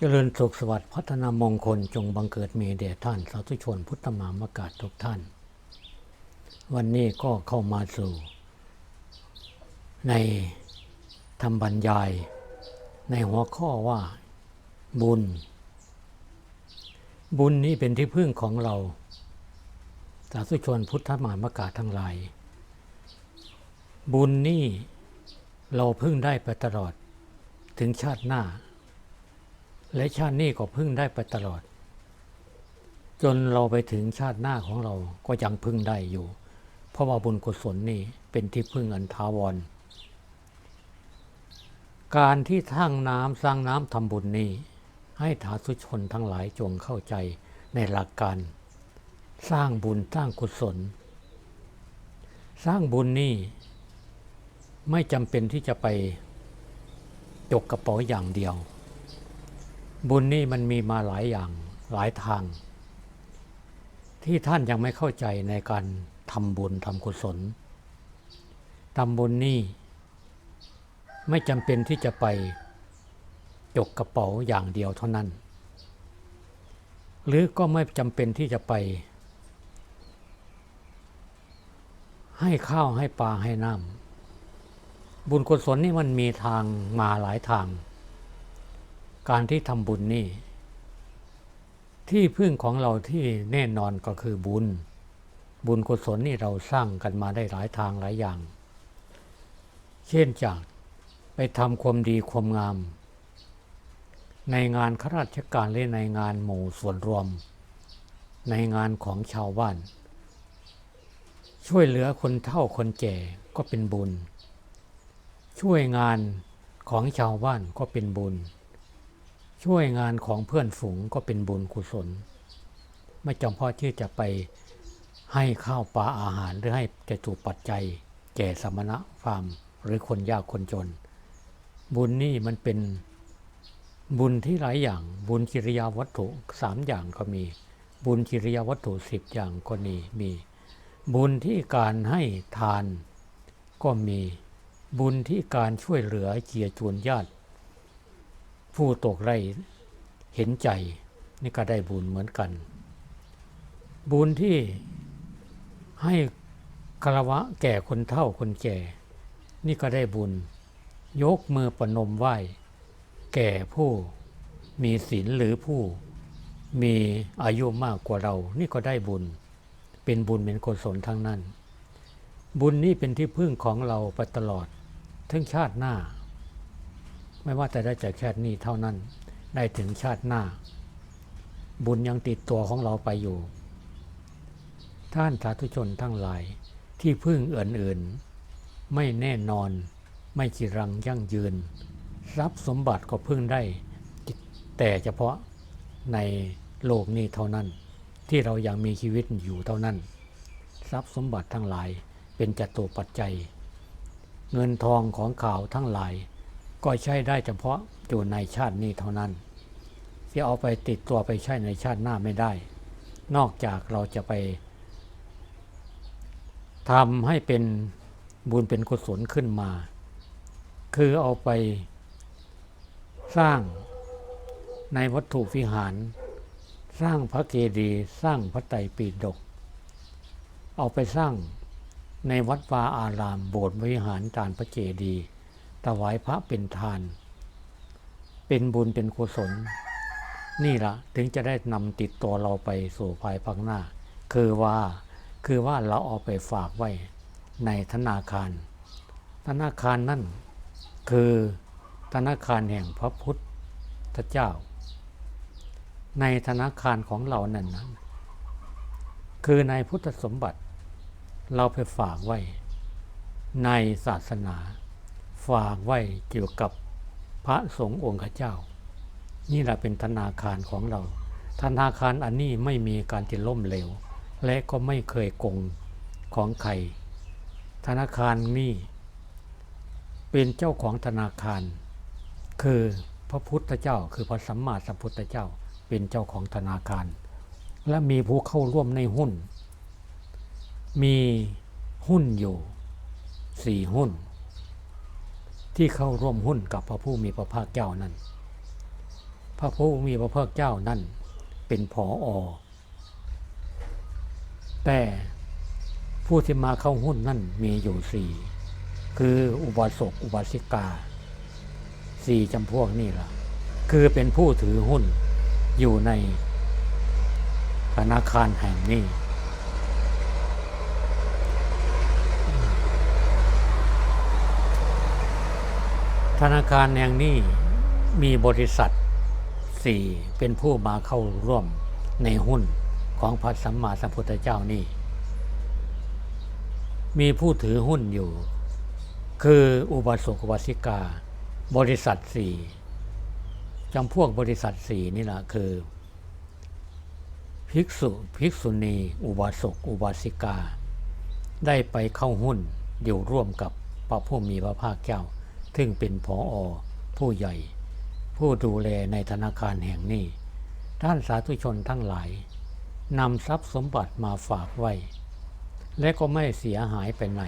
เจริญสุขสวัสดิ์พัฒนามงคลจงบังเกิดมีแด่ท่าน สาธุชนพุทธมามกาศทุกท่าน วันนี้ก็เข้ามาสู่ ในธรรมบรรยาย ในหัวข้อว่าบุญ บุญนี้เป็นที่พึ่งของเรา สาธุชนพุทธมามกาศทั้งหลาย บุญนี่เราพึ่งได้ไปตลอดถึงชาติหน้า และชาตินี้ก็พึ่งได้ไปตลอด จนเราไปถึงชาติหน้าของเราก็ยังพึ่งได้อยู่ เพราะว่าบุญกุศลนี่เป็นที่พึ่งอันทาวร การที่สร้งน้ำสร้างน้ำทำบุญนี้ ให้ถาสุชนทั้งหลายจงเข้าใจในหลักการ สร้างบุญสร้างกุศล สร้างบุญนี่ไม่จำเป็นที่จะไปจกกระเป๋าอย่างเดียว บุญนี่มันมีมาหลายอย่างหลายทาง ที่ท่านยังไม่เข้าใจในการทำบุญทำกุศลทำบุญนี่ ไม่จำเป็นที่จะไปจกกระเป๋าอย่างเดียวเท่านั้น หรือก็ไม่จำเป็นที่จะไป ให้ข้าวให้ปลาให้น้ำบุญกุศลนี่มันมีทางมาหลายทาง การที่ทำบุญนี่ ที่พึ่งของเราที่แน่นอนก็คือบุญ บุญกุศลนี่เราสร้างกันมาได้หลายทางหลายอย่าง เช่นจากไปทำความดีความงาม ในงานข้าราชการหรือในงานหมู่ส่วนรวม ในงานของชาวบ้าน ช่วยเหลือคนเฒ่าคนแก่ก็เป็นบุญ ช่วยงานของชาวบ้านก็เป็นบุญ ช่วยงานของเพื่อนฝูงก็เป็นบุญกุศล ไม่จำเพาะที่จะไปให้ข้าวปลาอาหารหรือให้แก่ถูกปัจจัยแก่สมณะฟาร์มหรือคนยากคนจน บุญนี่มันเป็นบุญที่หลายอย่าง บุญกิริยาวัตถุสามอย่างก็มี บุญกิริยาวัตถุสิบอย่างก็มีมี บุญที่การให้ทานก็มีบุญที่การช่วยเหลือเจียรจวนญาติ ผู้ตกไร่เห็นใจนี่ก็ได้บุญเหมือนกัน บุญที่ให้คารวะแก่คนเฒ่าคนแก่ นี่ก็ได้บุญ ยกมือประนมไหว้ แก่ผู้มีศีลหรือผู้มีอายุมากกว่าเรา นี่ก็ได้บุญ เป็นบุญเป็นกุศลทั้งนั้น บุญนี้เป็นที่พึ่งของเราไปตลอดทั้งชาติหน้า ไม่ว่าแต่ได้จากชาตินี้เท่านั้น ได้ถึงชาติหน้า บุญยังติดตัวของเราไปอยู่ ท่านสาธุชนทั้งหลายที่พึ่งอื่นๆ ไม่แน่นอนไม่จีรังยั่งยืนทรัพย์สมบัติก็พึ่งได้ แต่เฉพาะในโลกนี้เท่านั้น ที่เรายังมีชีวิตอยู่เท่านั้น ทรัพย์สมบัติทั้งหลายเป็นจัตุปัจจัย เงินทองของข่าวทั้งหลาย ก็ใช้ได้เฉพาะอยู่ในชาตินี้เท่านั้นที่เอาไปติดตัวไปใช้ในชาติหน้าไม่ได้ นอกจากเราจะไปทำให้เป็นบุญเป็นกุศลขึ้นมา คือเอาไปสร้างในวัตถุวิหาร สร้างพระเกดีย์สร้างพระไตรปิฎกเอาไปสร้างในวัดวาอารามโบสถ์วิหารจานพระเจดีย์ ถวายพระเป็นทาน เป็นบุญเป็นกุศล นี่ละถึงจะได้นำติดตัวเราไปสู่ภายภาคหน้า คือว่าคือว่าเราเอาไปฝากไว้ในธนาคาร ธนาคารนั่นคือธนาคารแห่งพระพุทธเจ้า ในธนาคารของเรานั่นนะคือในพุทธสมบัติเราไปฝากไว้ในศาสนา ฝากไว้เกี่ยวกับพระสงฆ์องค์เจ้า นี่แหละเป็นธนาคารของเรา ธนาคารอันนี้ไม่มีการที่ล่มเหลว และก็ไม่เคยโกงของใคร ธนาคารนี่เป็นเจ้าของธนาคาร คือพระพุทธเจ้า คือพระสัมมาสัมพุทธเจ้า เป็นเจ้าของธนาคาร และมีผู้เข้าร่วมในหุ้น มีหุ้นอยู่สี่หุ้น ที่เข้าร่วมหุ้นกับพระผู้มีพระภาคเจ้านั้น พระผู้มีพระภาคเจ้านั่นเป็นผออแต่ผู้ที่มาเข้าหุ้นนั่นมีอยู่สี่คืออุบาสกอุบาสิกาสี่จำพวกนี่ล่ะ คือเป็นผู้ถือหุ้นอยู่ในธนาคารแห่งนี้ ธนาคารแห่งนี้มีบริษัทสี่เป็นผู้มาเข้าร่วมในหุ้นของพระสัมมาสัมพุทธเจ้านี่ มีผู้ถือหุ้นอยู่ คืออุบาสกอุบาสิกา บริษัทสี่จำพวกบริษัทสี่นี่แหละคือ ภิกษุภิกษุณี อุบาสกอุบาสิกา ได้ไปเข้าหุ้นอยู่ร่วมกับพระผู้มีพระภาคเจ้า ซึ่งเป็นผออผู้ใหญ่ ผู้ดูแลในธนาคารแห่งนี้ ท่านสาธุชนทั้งหลายนำทรัพย์สมบัติมาฝากไว้ และก็ไม่เสียหายไปไหน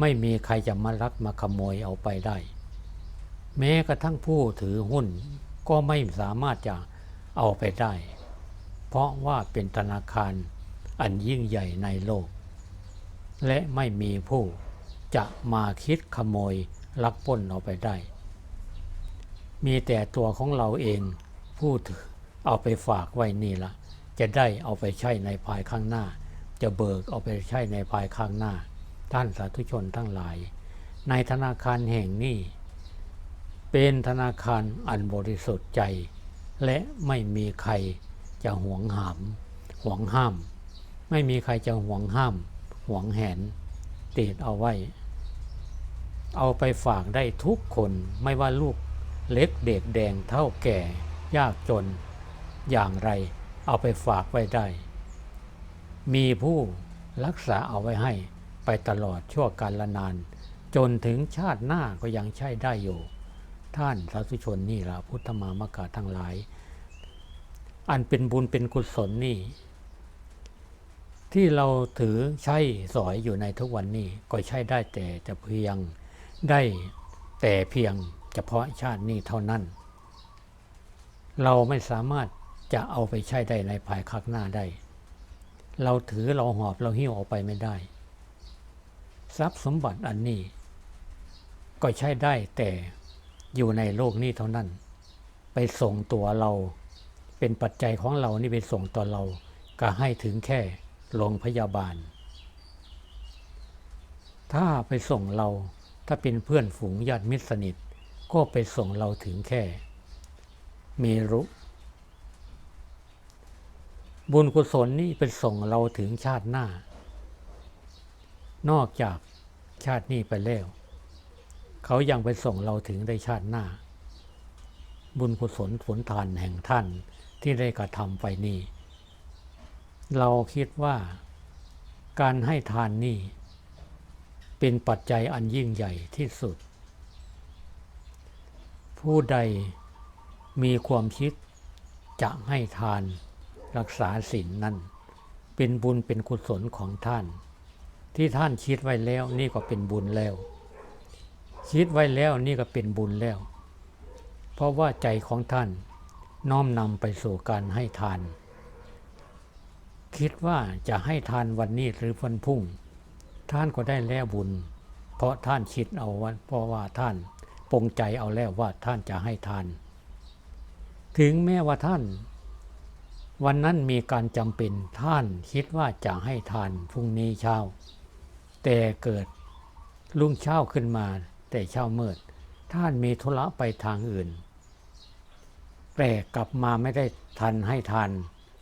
ไม่มีใครจะมาลักมาขโมยเอาไปได้ แม้กระทั่งผู้ถือหุ้นก็ไม่สามารถจะเอาไปได้ เพราะว่าเป็นธนาคารอันยิ่งใหญ่ในโลก และไม่มีผู้จะมาคิดขโมย ลักป้นเอาไปได้ มีแต่ตัวของเราเองผู้เอาไปฝากไว้นี่ละจะได้เอาไปใช้ในภายข้างหน้า จะเบิกเอาไปใช้ในภายข้างหน้า ท่านสาธุชนทั้งหลาย ในธนาคารแห่งนี้เป็นธนาคารอันบริสุทธิ์ใจ และไม่มีใครจะหวงหามหวงห้าม ไม่มีใครจะหวงห้ามหวงแหนติดเอาไว้ เอาไปฝากได้ทุกคนไม่ว่าลูกเล็กเด็กแดงเท่าแก่ ยากจน อย่างไร เอาไปฝากไว้ได้ มีผู้รักษาเอาไว้ให้ไปตลอดชั่วกาลนาน จนถึงชาติหน้าก็ยังใช้ได้อยู่ ท่านสาธุชนนี่ละพุทธมามกาทั้งหลาย อันเป็นบุญเป็นกุศลนี่ ที่เราถือใช้สอยอยู่ในทุกวันนี้ก็ใช้ได้แต่จะเพียง ได้แต่เพียงเฉพาะชาตินี้เท่านั้น เราไม่สามารถจะเอาไปใช้ได้ในภายข้างหน้าได้ เราถือเราหอบเราหิ้วออกไปไม่ได้ ทรัพย์สมบัติอันนี้ ก็ใช้ได้แต่อยู่ในโลกนี้เท่านั้น ไปส่งตัวเราเป็นปัจจัยของเรานี่ไปส่งตัวเราก็ให้ถึงแค่โรงพยาบาล ถ้าไปส่งเรา ถ้าเป็นเพื่อนฝูงญาติมิตรสนิท ก็ไปส่งเราถึงแค่ เมรุ บุญกุศลนี่เป็นส่งเราถึงชาติหน้า นอกจากชาตินี้ไปแล้ว เขายังไปส่งเราถึงได้ชาติหน้า บุญกุศลผลทานแห่งท่านที่ได้กระทำไปนี่ เราคิดว่าการให้ทานนี่ เป็นปัจจัยอันยิ่งใหญ่ที่สุด ผู้ใดมีความคิดจะให้ทานรักษาศีลนนั้น เป็นบุญเป็นกุศลของท่าน ที่ท่านคิดไว้แล้วนี่ก็เป็นบุญแล้ว คิดไว้แล้วนี่ก็เป็นบุญแล้ว เพราะว่าใจของท่านน้อมนำไปสู่การให้ทาน คิดว่าจะให้ทานวันนี้หรือวันพรุ่ง ท่านก็ได้แล้วบุญ เพราะท่านคิดเอาว่าเพราะว่าท่านปรงใจเอาแล้วว่าท่านจะให้ทาน ถึงแม้ว่าท่าน วันนั้นมีการจำเป็นท่านคิดว่าจะให้ทานพรุ่งนี้เช้า แต่เกิดรุ่งเช้าขึ้นมา แต่เช้ามืด ท่านมีธุระไปทางอื่น แต่กลับมาไม่ได้ทันให้ทาน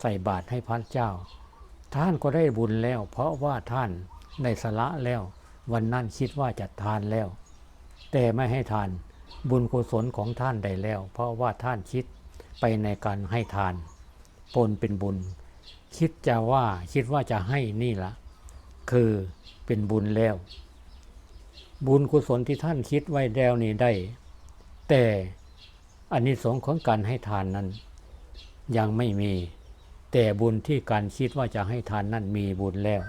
ใส่บาตรให้พระเจ้า ท่านก็ได้บุญแล้ว เพราะว่าท่าน ได้สละแล้ว วันนั้นคิดว่าจะทานแล้ว แต่ไม่ให้ทานบุญกุศลของท่านได้แล้ว เพราะว่าท่านคิดไปในการให้ทานปนเป็นบุญ คิดจะว่าคิดว่าจะให้นี่ละคือเป็นบุญแล้ว บุญกุศลที่ท่านคิดไว้แล้วนี่ได้ แต่อันนี้สงของการให้ทานนั้น ยังไม่มี แต่บุญที่การคิดว่าจะให้ทานนั้นมีบุญแล้ว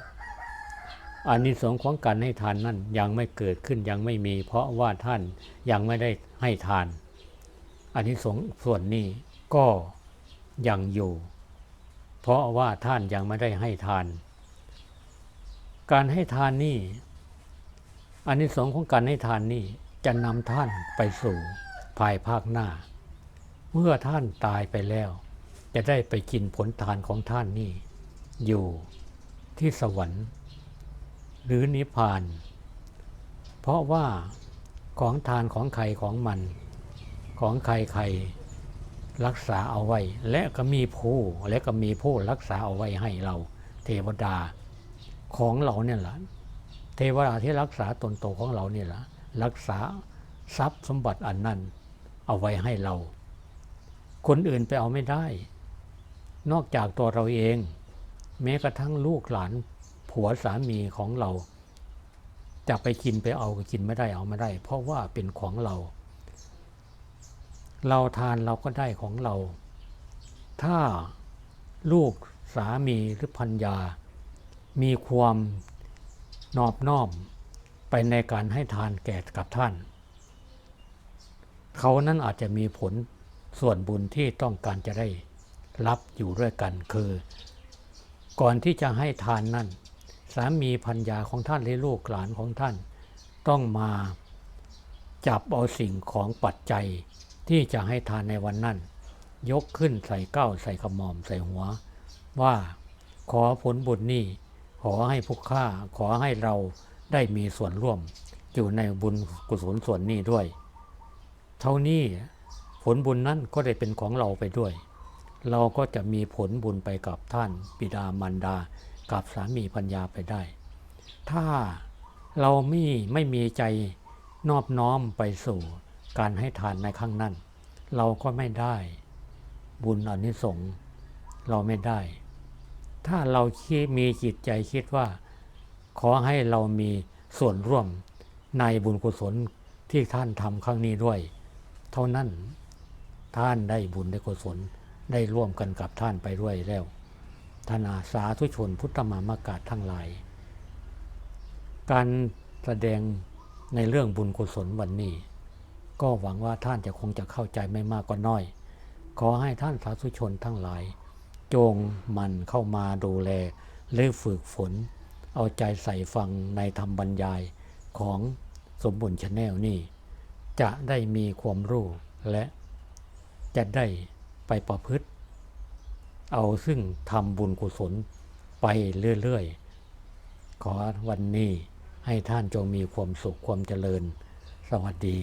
อันนี้สงส์ของการให้ทานนั้นยังไม่เกิดขึ้นยังไม่มี เพราะว่าท่านยังไม่ได้ให้ทานอันนี้สงส์ส่วนนี้ก็ยังอยู่ เพราะว่าท่านยังไม่ได้ให้ทาน การให้ทานนี่อานิสงส์ของการให้ทานนี่จะนำท่านไปสู่ภายภาคหน้า เมื่อท่านตายไปแล้ว จะได้ไปกินผลทานของท่านนี่อยู่ที่สวรรค์ หรือนิพพาน เพราะว่าของทานของใครของมัน ของใครใครรักษาเอาไว้ และก็มีผู้และก็มีผู้รักษาเอาไว้ให้เรา เทวดาของเราเนี่ยแหละเทวดาที่รักษาตนโตของเราเนี่ยแหละรักษาทรัพย์สมบัติอันนั้น เอาไว้ให้เรา คนอื่นไปเอาไม่ได้ นอกจากตัวเราเอง แม้กระทั่งลูกหลาน ผัวสามีของเรา จะไปกินไปเอาก็กินไม่ได้เอาไม่ได้ เพราะว่าเป็นของเรา เราทานเราก็ได้ของเรา ถ้าลูกสามีหรือพัญญามีความนอบน้อมไปในการให้ทานแก่กับท่าน เขานั้นอาจจะมีผลส่วนบุญที่ต้องการจะได้รับอยู่ด้วยกันคือ ก่อนที่จะให้ทานนั่น สามีพัญญาของท่านหรือลูกหลานของท่าน ต้องมาจับเอาสิ่งของปัจจัยที่จะให้ทานในวันนั้น ยกขึ้นใส่เก้าใส่ขมอมใส่หัว ว่าขอผลบุญนี้ขอให้พวกข้าขอให้เราได้มีส่วนร่วม อยู่ในบุญกุศลส่วนนี้ด้วย เท่านี้ผลบุญนั้นก็ได้เป็นของเราไปด้วย เราก็จะมีผลบุญไปกับท่าน บิดามารดา กับสามีปัญญาไปได้ ถ้าเราไม่ไม่มีใจนอบน้อมไปสู่การให้ทานในข้างนั้น เราก็ไม่ได้ บุญอนิสงส์เราไม่ได้ ถ้าเราคิดมีจิตใจคิดว่า ขอให้เรามีส่วนร่วมในบุญกุศลที่ท่านทำครั้งนี้ด้วย เท่านั้นท่านได้บุญได้กุศลได้ร่วมกันกับท่านไปด้วยแล้ว ธนาสาธุชนพุทธมามากาศทั้งหลาย การแสดงในเรื่องบุญกุศลวันนี้ ก็หวังว่าท่านจะคงจะเข้าใจไม่มากก็น้อย ขอให้ท่านสาธุชนทั้งหลาย จงมันเข้ามาดูแลและฝึกฝน เอาใจใส่ฟังในธรรมบรรยายของสมบุญชาแนลนี่ จะได้มีความรู้และจะได้ไปประพฤติ เอาซึ่งทำบุญกุศลไปเรื่อยๆ ขอวันนี้ให้ท่านจงมีความสุขความเจริญ สวัสดี